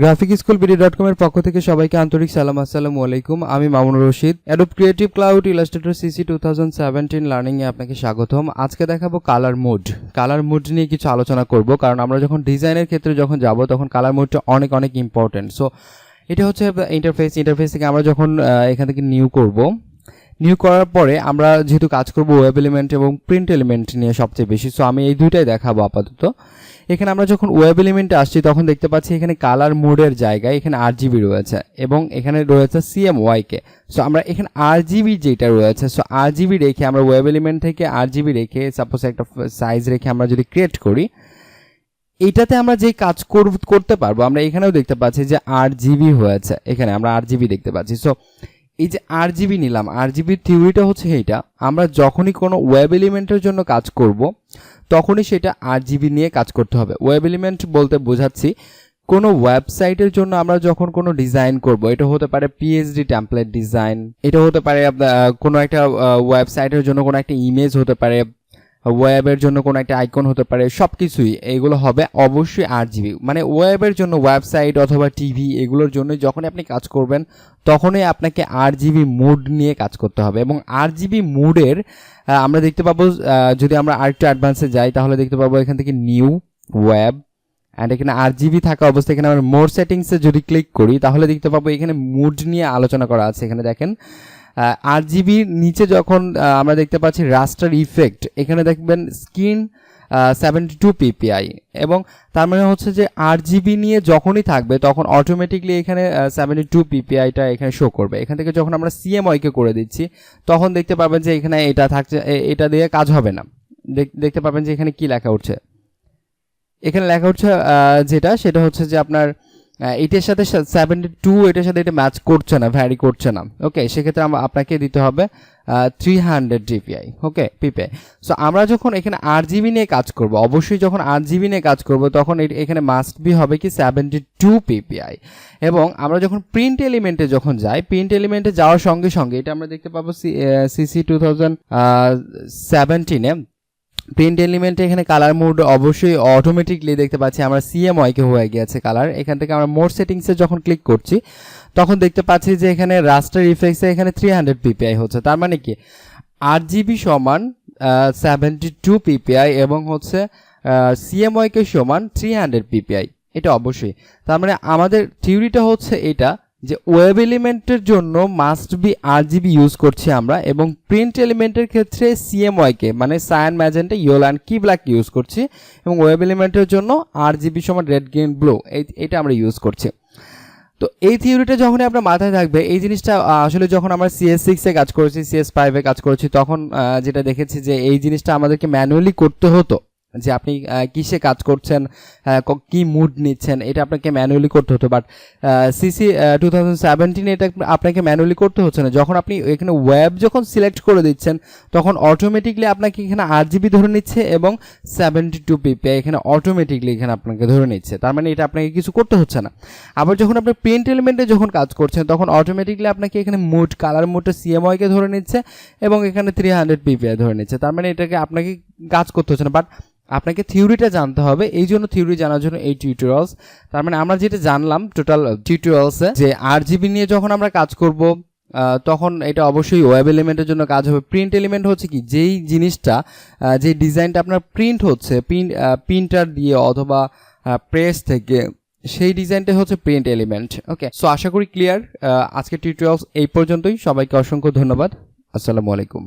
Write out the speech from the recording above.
Graphic school BD dot কমের পক্ষ থেকে সবাইকে আন্তরিক সালাম, আসসালামু আলাইকুম। আমি Mamunur Rashid. Adobe Creative Cloud Illustrator CC two thousand seventeen লার্নিংয়ে আপনাকে স্বাগতম। আজকে দেখাবো কালার মুড কালার মুড নিয়ে কিছু আলোচনা করব, কারণ আমরা যখন ডিজাইনের ক্ষেত্রে যখন যাব, তখন কালার মুডটা অনেক অনেক ইম্পর্টেন্ট সো এটা হচ্ছে ইন্টারফেস ইন্টারফেস থেকে আমরা যখন এখান থেকে নিউ করব নিউ করার পরে আমরা যেহেতু কাজ করব ওয়েব এলিমেন্ট এবং প্রিন্ট এলিমেন্ট নিয়ে সবচেয়ে বেশি সো আমি এই দুইটাই দেখাবো আপাতত। এখানে আমরা যখন ওয়েব এলিমেন্টে আসছি, তখন দেখতে পাচ্ছি এখানে কালার মোডের জায়গায় এখানে আর জিবি রয়েছে এবং এখানে রয়েছে সিএম ওয়াইকে সো আমরা এখানে আর জিবি যেটা রয়েছে সো আর জিবি রেখে আমরা ওয়েব এলিমেন্ট থেকে আর জিবি রেখে সাপোজ একটা সাইজ রেখে আমরা যদি ক্রিয়েট করি, এটাতে আমরা যে কাজ করতে পারব, আমরা এখানেও দেখতে পাচ্ছি যে আর জিবি হয়েছে। এখানে আমরা আর জিবি দেখতে পাচ্ছি। সো এই যে আর জিবি নিলাম আর জিবির থিওরিটা হচ্ছে এইটা, আমরা যখনই কোনো ওয়েব এলিমেন্টের জন্য কাজ করব, তখনই সেটা আর জিবি নিয়ে কাজ করতে হবে। ওয়েব এলিমেন্ট বলতে বোঝাচ্ছি, কোনো ওয়েবসাইটের জন্য আমরা যখন কোনো ডিজাইন করব, এটা হতে পারে পিএইচডি ট্যাম্পলেট ডিজাইন এটা হতে পারে কোনো একটা ওয়েবসাইটের জন্য কোনো একটা ইমেজ হতে পারে ওয়েবের জন্য কোনো একটা আইকন হতে পারে সব কিছুই এগুলো হবে অবশ্যই আট জিবি মানে ওয়েবের জন্য, ওয়েবসাইট অথবা টিভি এগুলোর জন্য যখনই আপনি কাজ করবেন, তখনই আপনাকে আট জিবি মুড নিয়ে কাজ করতে হবে। এবং আট জিবি মুডের আমরা দেখতে পাবো যদি আমরা আরেকটু অ্যাডভান্সে যাই, তাহলে দেখতে পাবো এখান থেকে নিউ ওয়েব অ্যান্ড এখানে আর জিবি থাকা অবস্থায় এখানে আমরা মোর সেটিংসে যদি ক্লিক করি, তাহলে দেখতে পাবো এখানে মুড নিয়ে আলোচনা করা আছে। এখানে দেখেন আর জিবির নিচে যখন আমরা দেখতে পাচ্ছি রাস্টার ইফেক্ট এখানে দেখবেন স্ক্রিন সেভেন্টি টু পিপিআই এবং তার মানে হচ্ছে যে আর জিবি নিয়ে যখনই থাকবে তখন অটোমেটিকলি এখানে সেভেন্টি টু পিপিআইটা এখানে শো করবে। এখান থেকে যখন আমরা সিএমআইকে করে দিচ্ছি, তখন দেখতে পাবেন যে এখানে এটা থাকছে এটা দিয়ে কাজ হবে না। দেখ- দেখতে পাবেন যে এখানে কি লেখা উঠছে। এখানে লেখা উঠছে যেটা, সেটা হচ্ছে যে আপনার এটার সাথে সেভেন্টি টু এটার সাথে এটা ম্যাচ করছে না ভ্যারি করছে না। ওকে সেক্ষেত্রে আপনাকে দিতে হবে থ্রি হান্ড্রেড জিপিআই ওকে পিপে সো আমরা যখন এখানে আট জিবি নিয়ে কাজ করব, অবশ্যই যখন আট জিবি নিয়ে কাজ করব, তখন এখানে মাস্ট বি হবে কি সেভেন্টি টু পিপিআই এবং আমরা যখন প্রিন্ট এলিমেন্টে যখন যাই প্রিন্ট এলিমেন্টে যাওয়ার সঙ্গে সঙ্গে, এটা আমরা দেখতে পাবো সিসি টু থাউজেন্ড সেভেন্টিনে প্রিন্ট এলিমেন্টে এখানে কালার মোড অবশ্যই অটোমেটিকলি দেখতে পাচ্ছি আমরা সিএমওয়াই কে হয়ে গিয়েছে কালার এখান থেকে আমরা মোড সেটিংসে যখন ক্লিক করছি, তখন দেখতে পাচ্ছি যে এখানে রাস্টার ইফেক্টসে এখানে থ্রি হান্ড্রেড পিপিআই হচ্ছে। তার মানে কি? আট জিবি সমান সেভেন্টি টু পিপিআই এবং হচ্ছে সিএমওয়াই কে সমান থ্রি হান্ড্রেড পিপিআই এটা অবশ্যই। তার মানে আমাদের থিওরিটা হচ্ছে এটা যে ওয়েব এলিমেন্টের জন্য must be R GB use করছি আমরা এবং প্রিন্ট এলিমেন্টের ক্ষেত্রে সিএমওয়াইকে মানে cyan magenta yellow and key black use করছি এবং ওয়েব এলিমেন্টের জন্য আর জিবি সমান রেড গ্রিন ব্লু এই, এটা আমরা ইউজ করছি। তো এই থিওরিটা যখন আপনার মাথায় থাকবে, এই জিনিসটা আসলে যখন আমরা সিএস সিক্সে কাজ করেছি সিএস ফাইভে কাজ করেছি, তখন যেটা দেখেছি যে এই জিনিসটা আমাদেরকে ম্যানুয়ালি করতে হতো। যে আপনি কিসে কাজ করছেন কি মুড নিচ্ছেন, এটা আপনাকে ম্যানুয়ালি করতে হতো। বাট সিসি টু থাউজেন্ড এটা আপনাকে ম্যানুয়ালি করতে হচ্ছে না। যখন আপনি এখানে ওয়েব যখন সিলেক্ট করে দিচ্ছেন, তখন অটোমেটিকলি আপনাকে এখানে আট জিবি ধরে নিচ্ছে এবং সেভেন্টি টু পিপি এখানে অটোমেটিকলি এখানে আপনাকে ধরে নিচ্ছে। তার মানে এটা আপনাকে কিছু করতে হচ্ছে না। আবার যখন আপনি প্রিন্ট এলিমেন্টে যখন কাজ করছেন, তখন অটোমেটিকলি আপনাকে এখানে মুড কালার মুডটা সিএমওয়াইকে ধরে নিচ্ছে এবং এখানে থ্রি হান্ড্রেড পিপিআই ধরে নিচ্ছে। তার মানে এটাকে আপনাকে কাজ করতে হচ্ছে না। বাট আপনাকে থিওরিটা জানতে হবে। এই জন্য থিওরি জানার জন্য এই টিউটোরিয়ালস তার মানে আমরা যেটা জানলাম টোটাল টিউটোরিয়ালসে যে আর জিবি নিয়ে যখন আমরা কাজ করব তখন এটা অবশ্যই ওয়েব এলিমেন্টের জন্য কাজ হবে। প্রিন্ট এলিমেন্ট হচ্ছে কি? যেই জিনিসটা যে ডিজাইনটা আপনার প্রিন্ট হচ্ছে প্রিন্ট প্রিন্টার দিয়ে অথবা প্রেস থেকে, সেই ডিজাইনটা হচ্ছে প্রিন্ট এলিমেন্ট ওকে সো আশা করি ক্লিয়ার আজকে টিউটোরিয়ালস এই পর্যন্তই। সবাইকে অসংখ্য ধন্যবাদ। আসসালামু আলাইকুম।